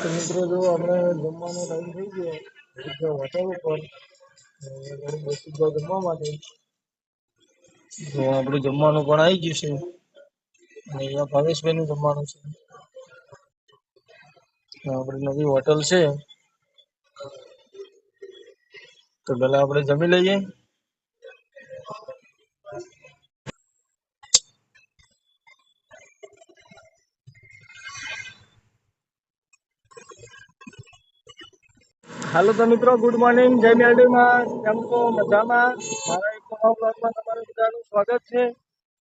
તો મિત્રો જો આપણે જમવાનો ટાઈમ થઈ ગયો હોટલ ઉપર જમવા માટે. તો આપણું જમવાનું પણ આવી ગયું છે. અને અહીંયા ભાવેશભાઈનું જમવાનું છે. આપણી નવી હોટલ છે. તો પેલા આપણે જમી લઈએ. હાલો તો મિત્રો ગુડ મોર્નિંગ જય મેરડીમાં કેમ છો? મજામાં? મારા એક નવા બ્લોગમાં તમારું બધાનું સ્વાગત છે.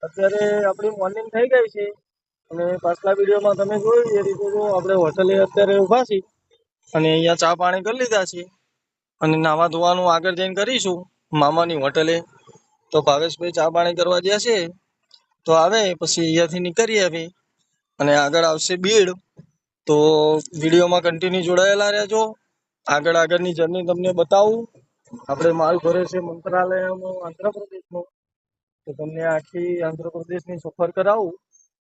અત્યારે આપણી મોર્નિંગ થઈ ગઈ છે. અને પાછલા વિડીયોમાં તમે જોયું એ રીતે જો આપણે હોટલે અત્યારે ઊભા છીએ. અને અહીંયા ચા પાણી કરી લીધા છે. અને નાવા ધોવાનું આગળ જઈને કરીશું. મામાની હોટલે તો ભાવેશભાઈ ચા પાણી કરવા ગયા છે. તો આવે, પછી અહીંયાથી નીકળીએ હવે અને આગળ આવશે બીડ. તો વિડીયોમાં કન્ટિન્યુ જોડાયેલા રહેજો. આગળ આગળની જર્ની તમને બતાવું. આપણે માલ ભરે છે મંત્રાલયનો, આંધ્રપ્રદેશનો. તો તમને આખી આંધ્રપ્રદેશની સફર કરાવું.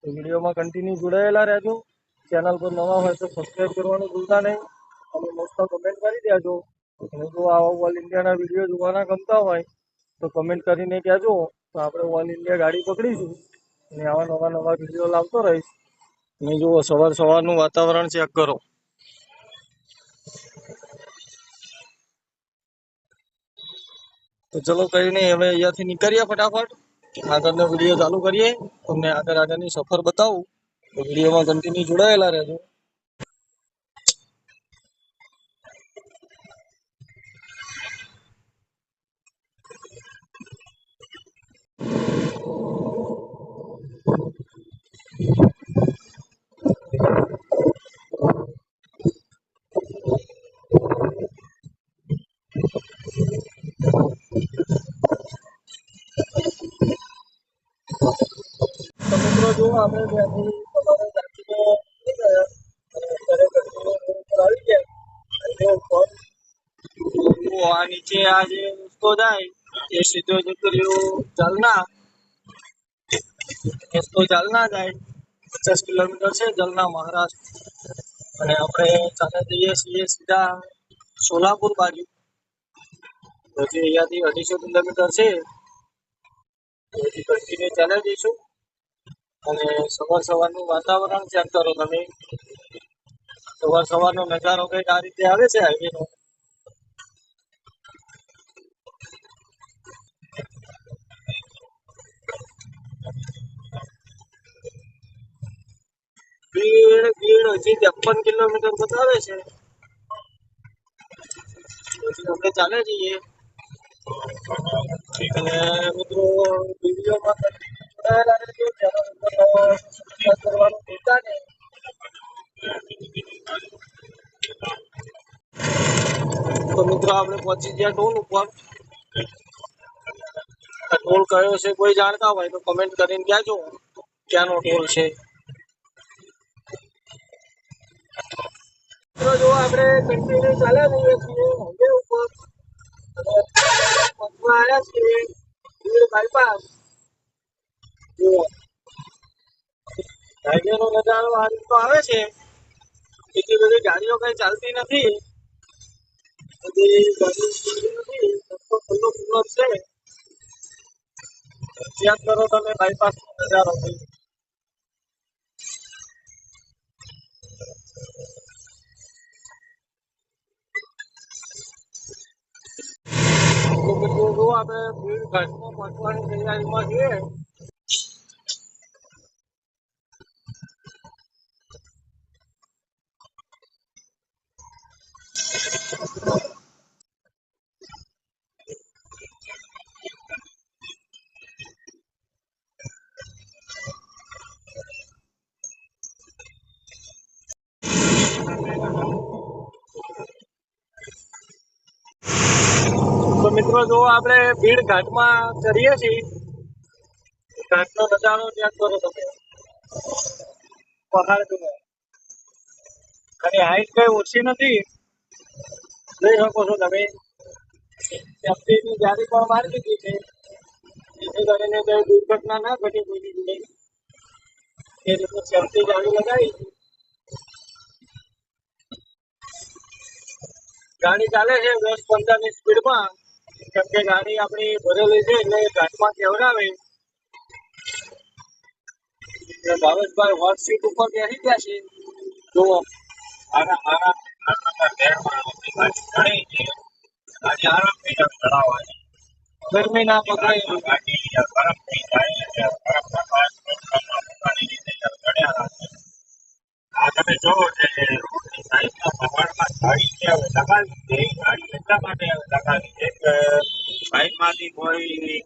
તો વિડીયોમાં કન્ટિન્યુ જોડાયેલા રહેજો. ચેનલ પર નવા હોય તો સબસ્ક્રાઈબ કરવાનું ભૂલતા નહીં. અને મોસ્ટમાં કમેન્ટ કરી દેજો. અને જો આવા ઓલ ઇન્ડિયાના વીડિયો જોવાના ગમતા હોય, તો કમેન્ટ કરીને કહેજો. તો આપણે ઓલ ઇન્ડિયા ગાડી પકડીશું. અને આવા નવા નવા વીડિયો લાવતો રહીશ. અને જુઓ, સવાર સવારનું વાતાવરણ ચેક કરો. તો ચલો કઈ નહીં હવે અહીંયાથી નીકળીએ ફટાફટ. આગળનો વીડિયો ચાલુ કરીએ. તમને આગળ આગળની સફર બતાવું. તો વિડીયોમાં કન્ટિન્યુ જોડાયેલા રહેજો તો મિત્રો જો આપણે ત્યાંથી તમારે ત્યાંથી નીકળી ગયા અને અત્યારે કંટ્રોલ ઉપર આવી ગયા હાઈવે ઉપર તો આ નીચે આ જે રસ્તો જાય એ સીધો જતો રહ્યો જાલના રસ્તો જાલના જાય પચાસ કિલોમીટર છે જલના મહારાષ્ટ્ર અને આપણે ચાલે જઈએ છીએ સીધા સોલાપુર બાજુ તો જે અહીંયાથી અઢીસો કિલોમીટર છે એથી કન્ટિન્યુ ચાલે જઈશું અને સવાર સવારનું વાતાવરણ ચેક કરો તમે. સવાર સવારનો નજારો કંઈક આ રીતે આવે છે હાઈવેનો ભીડ ભીડ, હજી ત્રેપન કિલોમીટર બતાવે છે. આપણે ચાલે જઈએ. અને મિત્રો, વિડીયોમાં તો મિત્રો આપણે પહોંચી ગયા ટોલ ઉપર. ટોલ કયો છે કોઈ જાણતા હોય તો કમેન્ટ કરીને કહેજો. ક્યાંનો ટોલ છે? મિત્રો, જો આપણે કન્ટિન્યુ ચાલ્યા જઈએ છીએ જુઓ. નજારો આ રીતનો આવે છે એટલી બધી ગાડીઓ કઈ ચાલતી નથી, બધી કરો તમે બાયપાસ નો નજારો તો આપણે ભીડ ઘાટમાં પહોંચવાની તૈયારીમાં છીએ. મિત્રો, જો આપણે ભીડ ઘાટમાં ચડીએ છીએ, ઘાટનો નજારો ત્યાં કરો તમે. પહાડ જુઓ. અને હાઈટ કઈ ઓછી નથી. જોઈ શકો છો તમે. સેફટીની જારી પણ મારી દીધી છે. જેથી કરીને કઈ દુર્ઘટના ના ઘટી કોઈની જોડે એ રીતે સેફટી જાળી લગાવી. ગાડી ચાલે છે દસ પંદરની સ્પીડમાં. કેમ કે ગાડી આપણી ભરેલી છે એટલે ઘાટમાં કેવડાવે ભાવેશભાઈ હોટ સીટ ઉપર બેસી ગયા છે. તો આરામ આરામ આરામ ઘેરમાં આવતી ગાડી ઘણી છે ગાડી આરામથી આમ ચલાવવાની ગરમી ના પકડાય ગાડી ગરમ થઈ જાય છે ગરમ થતા પોતાની રીતે ચડ્યા આ તમે જોવો છે છે છે છે કોઈ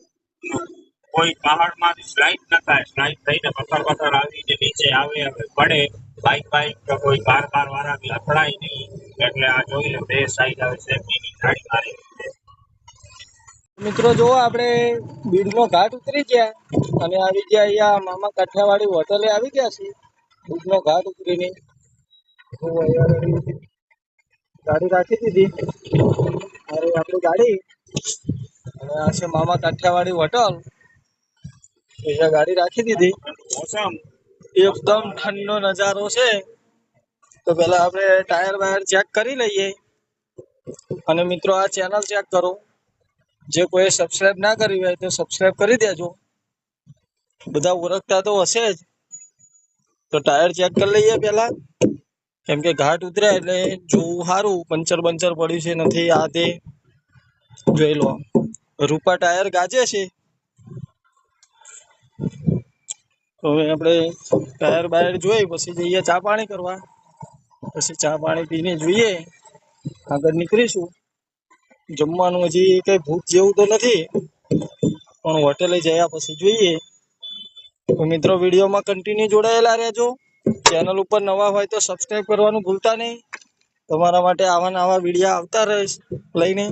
કોઈ પહાડમાંથી સ્લાઇડ ન થાય સ્લાઇડ થઈને પથ્થર પથ્થર આવીને નીચે આવે પડે બાઇક બાઇક કે કોઈ બાર બાર વાળા બી અથડાય નહીં એટલે આ જોઈ લો બે સાઈડ આવે સેફટીની ગાડી મારી છે મિત્રો જો આપણે બીડનો ઘાટ ઉતરી ગયા અને આવી ગયા અહીંયા મામા કાઠિયાવાડી હોટલે આવી ગયા છે બીડનો ઘાટ ઉતરીને ગાડી રાખી દીધી. અરે આપણી ગાડી. અને આ છે મામા કાઠિયાવાડી હોટલ. અહીંયા ગાડી રાખી દીધી. એકદમ ઠંડો નજારો છે. તો પેલા આપણે ટાયર વાયર ચેક કરી લઈએ. અને મિત્રો આ ચેનલ ચેક કરો. જે કોઈ સબસ્ક્રાઇબ ના કરી હોય તો સબસ્ક્રાઇબ કરી દેજો. બધા ઓળખતા તો હશે જ. તો ટાયર ચેક કરી લઈએ પહેલા. કેમ કે ઘાટ ઉતર્યા એટલે જોવું સારું પંચર બંચર પડ્યું છે, નથી આ તે. જોઈ લો. રૂપા ટાયર ગાજે છે. હવે આપણે ટાયર બાયર જોઈ પછી જઈએ ચા પાણી કરવા. પછી ચા પાણી પીને જોઈએ. આગળ નીકળીશું. જમવાનું હજી કઈ ભૂખ જેવું તો નથી, પણ હોટેલે જયા પછી જોઈએ. તો મિત્રો, વિડીયોમાં કન્ટિન્યુ જોડાયેલા રહેજો. ચેનલ ઉપર નવા હોય તો સબસ્ક્રાઈબ કરવાનું ભૂલતા નહીં. તમારા માટે આવા નવા વિડીયા આવતા રહીશ લઈને.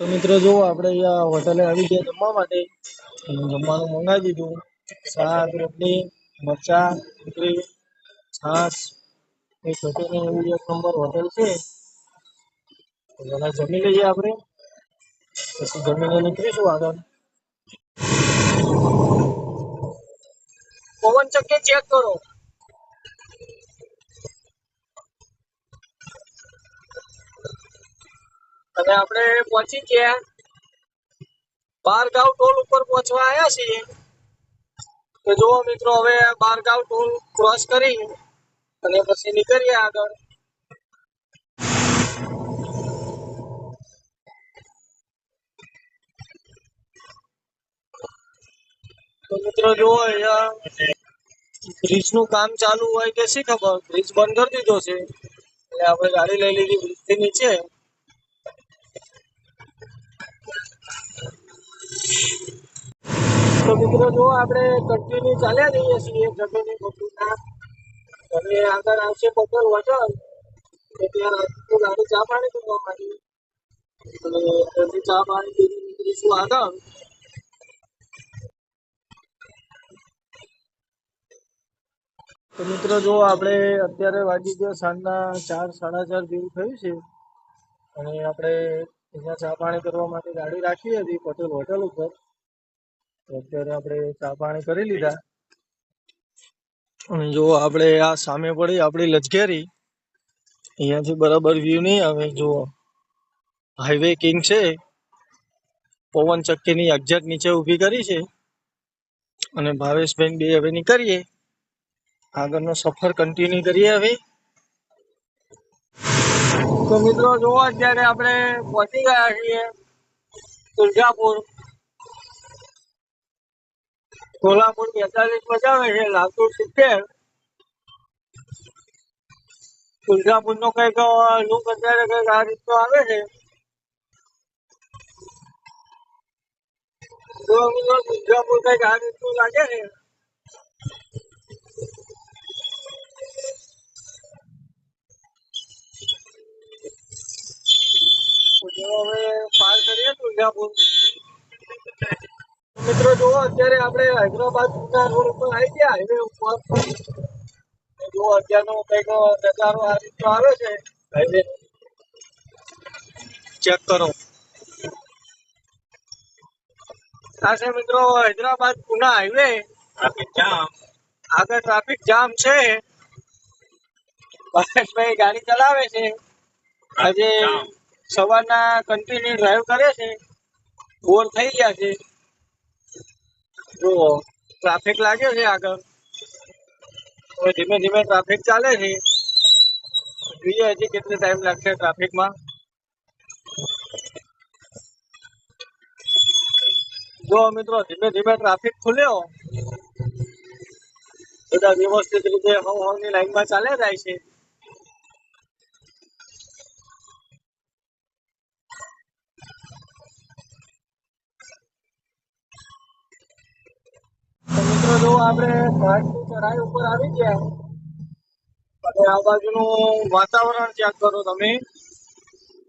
તો મિત્રો જુઓ, આપણે અહીંયા હોટલે આવી ગયા જમવા માટે. જમવાનું મંગાવી દીધું. શાક, રોટલી, મરચા ભાખરી છાશ. એ છોટીની એવી એક નંબર હોટેલ છે. પહેલાં જમી લઈએ આપણે. પછી જમીને નીકળીશું આગળ. પવન ચક્કી ચેક કરો. અને આપણે પહોંચી ગયા. બારગાવ ટોલ ઉપર પહોંચવા આવ્યા છીએ. તો જુઓ મિત્રો, હવે બારગાવ ટોલ ક્રોસ કરી અને પછી નીકળીએ આગળ. તો મિત્રો, જુઓ બ્રિજનું કામ ચાલુ હોય કે શી ખબર? બ્રિજ બંધ કરી દીધો છે. એટલે આપણે ગાડી લઈ લીધી બ્રિજથી નીચે. મિત્રો જો આપણે કન્ટિન્યુ ચાલ્યા જઈએ છીએ જમીની બપોરના અને આગળ આવશે પટેલ હોટલ તો ત્યાં ગાડી ચા પાણી પીવા માંડી. અને ત્યાંથી ચા પાણી પીને નીકળીશું આગળ. તો મિત્રો જો આપણે અત્યારે વાગી ગયો સાંજના ચાર, સાડા ચાર જેવું થયું છે. અને આપણે અહીંયા ચા પાણી કરવા માટે ગાડી રાખી હતી, પટેલ હોટલ ઉપર. તો અત્યારે આપણે ચા પાણી કરી લીધા. અને જો આપણે આ સામે પડી આપણી લજગેરી અહીંયાથી બરાબર વ્યૂ નહીં આવે, જુઓ. હાઈવે કિંગ છે. પવન ચક્કીની એક્ઝેક્ટ નીચે ઊભી કરી છે. અને ભાવેશભાઈ બે હવે નીકળીએ. આગળનો સફર કન્ટિન્યુ કરીએ હવે. તો મિત્રો જુઓ અત્યારે આપણે પહોંચી ગયા છીએ તુલજાપુર. સોલાપુર બેતાલીસ બજાવે છે, લાતુર સિત્તેર. તુલજાપુર નો કંઈક લુક અત્યારે કંઈક આ રીતનો આવે છે. તુલજાપુર કંઈક આ રીતનું લાગે છે. તો જો હવે પાર કરીએ તુલજાપુર મિત્રો જુઓ અત્યારે આપણે હૈદરાબાદ ના રોડ ઉપર આવી ગયા. હાઈવે ઉપર. જુઓ અત્યારનો કંઈક નજારો આ રીતનો આવે છે. હાઈવે. ચેક કરો. આ છે મિત્રો Hyderabad Pune highway. Traffic jam આગળ ટ્રાફિક જામ છે. ભાઈ ગાડી ચલાવે છે. આજે સવારના કન્ટિન્યુ ડ્રાઈવ કરે છે બોર થઈ ગયા છે. જો ટ્રાફિક લાગ્યો છે આગળ. હવે ધીમે ધીમે ટ્રાફિક ચાલે છે. જોઈએ હજી કેટલો ટાઈમ લાગશે ટ્રાફિકમાં જો મિત્રો, ધીમે ધીમે ટ્રાફિક ખુલ્યો. બધા વ્યવસ્થિત રીતે હવ હવની લાઈનમાં ચાલે જાય છે તો જો આપણે ઘાટની ઉપર આવી ગયા, અને આ બાજુનું વાતાવરણ ચેક કરો તમે.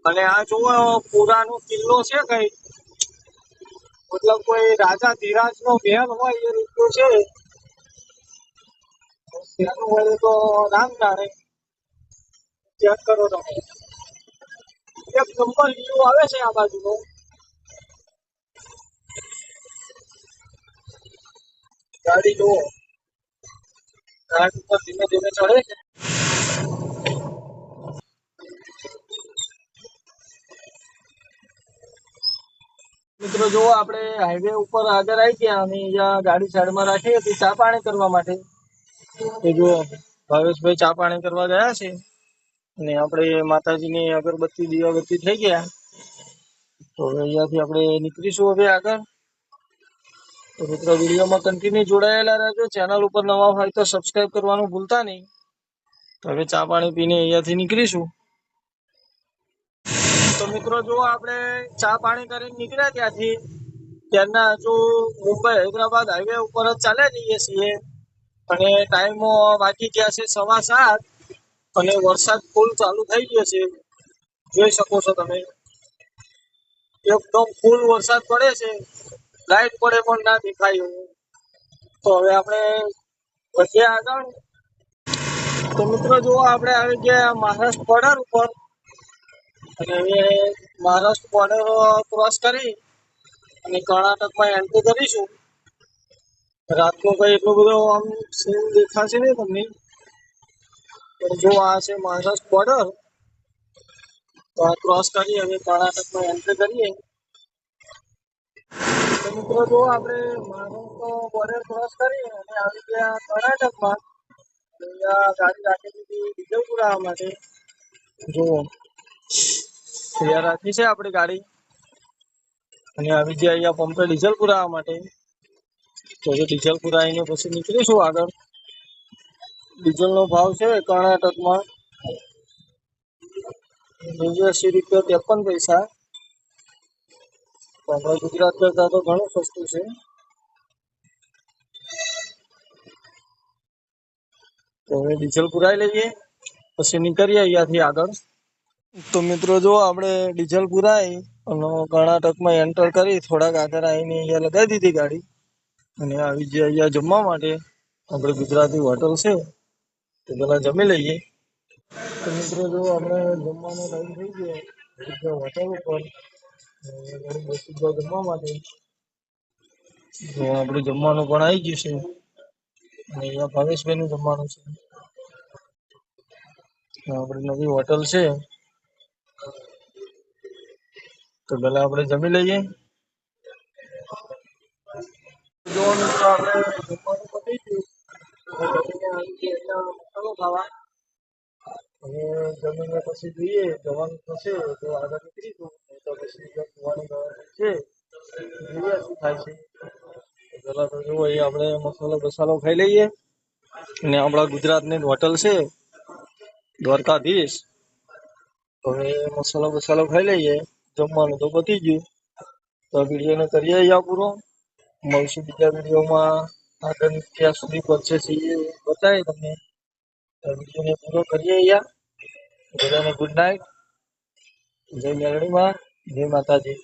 અને આ જુઓ, પુરાનો કિલ્લો છે કઈ. મતલબ કોઈ રાજા ધીરાજ નો મહેલ હોય એ રીતનું છે. ત્યાંનું હોય તો નામ જાણે ચેક કરો તમે. એક નંબર વ્યૂ આવે છે આ બાજુનો. ગાડી જુઓ. ઘાટ ઉપર ધીમે ધીમે ચડે છે. મિત્રો, જુઓ, આપણે હાઈવે ઉપર આગળ આવી ગયા અને અહીંયા ગાડી સાઈડમાં રાખી હતી ચા પાણી કરવા માટે. તો જુઓ, ભાવેશભાઈ ચા પાણી કરવા ગયા છે અને આપણે માતાજીની અગરબત્તી, દીવાબત્તી થઈ ગયા. તો હવે અહીંયાથી આપણે નીકળીશું હવે આગળ. તો મિત્રો, વિડીયોમાં કન્ટિન્યુ જોડાયેલા રહેજો. ચેનલ ઉપર નવા હોય તો સબસ્ક્રાઇબ કરવાનું ભૂલતા નહીં. તો હવે ચા પાણી પીને અહીંયાથી નીકળીશું. તો મિત્રો, જો આપણે ચા પાણી કરીને નીકળ્યા ત્યાંથી ત્યારના હજુ મુંબઈ હૈદરાબાદ હાઈવે ઉપર જ ચાલ્યા જઈએ છીએ. અને ટાઈમ બાકી ગયા છે સવા સાત અને વરસાદ ફૂલ ચાલુ થઈ ગયો છે. જોઈ શકો છો તમે. એકદમ ફૂલ વરસાદ પડે છે. લાઈટ પડે પણ ના દેખાય તો હવે આપણે વધ્યા આગળ. તો મિત્રો જુઓ, આપણે આવી ગયા મહારાષ્ટ્ર બોર્ડર ઉપર. અને હવે મહારાષ્ટ્ર બોર્ડર ક્રોસ કરી અને કર્ણાટકમાં એન્ટ્રી કરીશું. રાતનો કઈ એટલો બધો આમ સીન દેખાશે નહીં તમને. પણ જો આ છે મહારાષ્ટ્ર બોર્ડર તો આ ક્રોસ કરી હવે કર્ણાટકમાં એન્ટ્રી કરીએ. તો મિત્રો, જો આપણે મહારાષ્ટ્ર બોર્ડર ક્રોસ કરી અને આવી ગયા કર્ણાટકમાં અહીંયા ગાડી રાખી દીધી ડીઝલ આવવા માટે. જો, તૈયાર રાખી છે આપણી ગાડી. અને આવી ગયા અહીંયા પંપે ડીઝલ પુરાવા માટે. તો જો ડીઝલ પુરાવીને પછી નીકળીશું આગળ. ડીઝલનો ભાવ છે કર્ણાટકમાં. નેવ્યાસી રૂપિયા ત્રેપન પૈસા. તો આપણા ગુજરાત કરતાં તો ઘણું સસ્તું છે. તો હવે ડીઝલ પુરાઈ લઈએ, પછી નીકળીએ અહીંયાથી આગળ. તો મિત્રો જો આપણે ડીઝલ પુરાઈ અને કર્ણાટકમાં એન્ટર કરી, થોડાક આગળ આવીને અહીંયા લગાવી દીધી ગાડી. અને આવી જે અહીંયા જમવા માટે આપણે ગુજરાતી હોટલ છે, તો પેલા જમી લઈએ. તો મિત્રો જો આપણે જમવાનો ટાઈમ થઈ ગયો હોટલ ઉપર જમવા આપણે જમવાનું પણ આવી ગયું છે. અને અહીંયા ભાવેશભાઈનું જમવાનું છે. આપણે નવી હોટલ છે. તો પેલા આપણે જમી લઈએ. જો મિત્રો આપણે જમવાનું પતી ગયું. હવે જમીને પછી જોઈએ જવાનું થશે તો આગળ નીકળીશું. તો પછી જો છે, જોઈએ શું થાય છે. પેલા તો જુઓ, એ આપણે મસાલો બસાલો ખાઈ લઈએ. અને આપણા ગુજરાતની હોટલ છે, દ્વારકાધીશ. હવે મસાલો બસાલો ખાઈ લઈએ. જમવાનું તો પતી ગયું. તો વિડીયોને કરીએ અહીંયા પૂરો. મળશું બીજા વિડીયોમાં. આગળ ક્યાં સુધી પહોંચે છે એ બતાવે તમને તો વિડીયોને પૂરો કરીએ અહીંયા. બધાને ગુડ નાઇટ જય મેલડીમાં જય માતાજી.